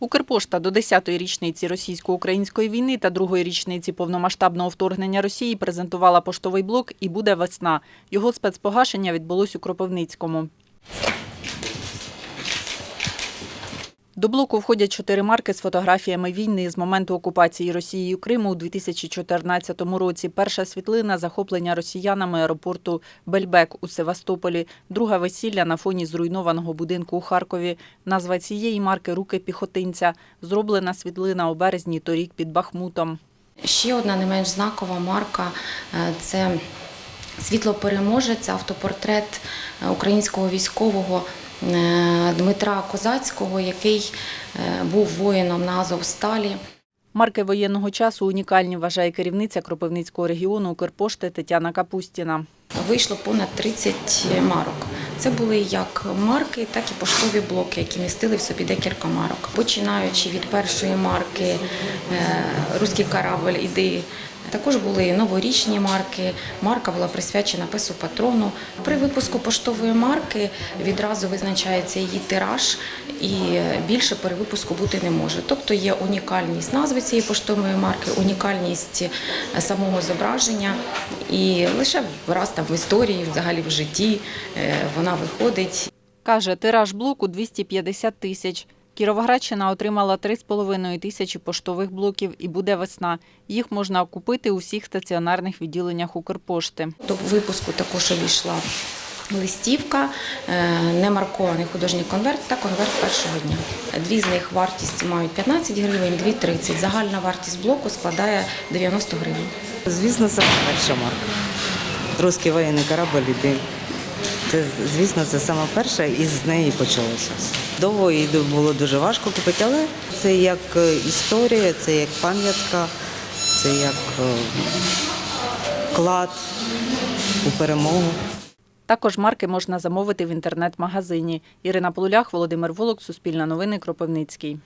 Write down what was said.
Укрпошта до 10-ї річниці російсько-української війни та другої річниці повномасштабного вторгнення Росії презентувала поштовий блок і буде весна. Його спецпогашення відбулось у Кропивницькому. До блоку входять чотири марки з фотографіями війни з моменту окупації Росією Криму у 2014 році. Перша світлина захоплення росіянами аеропорту Бельбек у Севастополі. Друга весілля на фоні зруйнованого будинку у Харкові. Назва цієї марки Руки піхотинця. Зроблена світлина у березні торік під Бахмутом. Ще одна не менш знакова марка е, це світлопереможець, автопортрет е, українського військового Дмитра Козацького, який е, був воїном на Азовсталі. Марки воєнного часу унікальні, вважає керівниця Кропивницького регіону Укрпошти Тетяна Капустіна. Вийшло понад 30 марок. Це були як марки, так і поштові блоки, які містили в собі декілька марок. Починаючи від першої марки е, Руський корабль іди. Також були новорічні марки. Марка була присвячена песу патрону. При випуску поштової марки відразу визначається її тираж, і більше перевипуску бути не може. Тобто є унікальність назви цієї поштової марки, унікальність е, самого зображення, і лише раз там в історії, взагалі в житті е, вона виходить. Каже, тираж блоку 250 тисяч. Кіровоградщина отримала 3,5 тисячі поштових блоків і буде весна. Їх можна купити у всіх стаціонарних відділеннях Укрпошти. До випуску також увійшла листівка, е, немаркований художній конверт та конверт першого дня. Дві з них вартість мають 15 гривень, дві 30. Загальна вартість блоку складає 90 гривень. Звісно, це перша марка. Руський воєнний корабль іди. Це, звісно, це саме перша, і з неї почалося. Довго її було дуже важко купити, але це як е, історія, це як пам'ятка, це як е, вклад у перемогу. Також марки можна замовити в інтернет-магазині. Ірина Полулях, Володимир Волок, Суспільне новини, Кропивницький.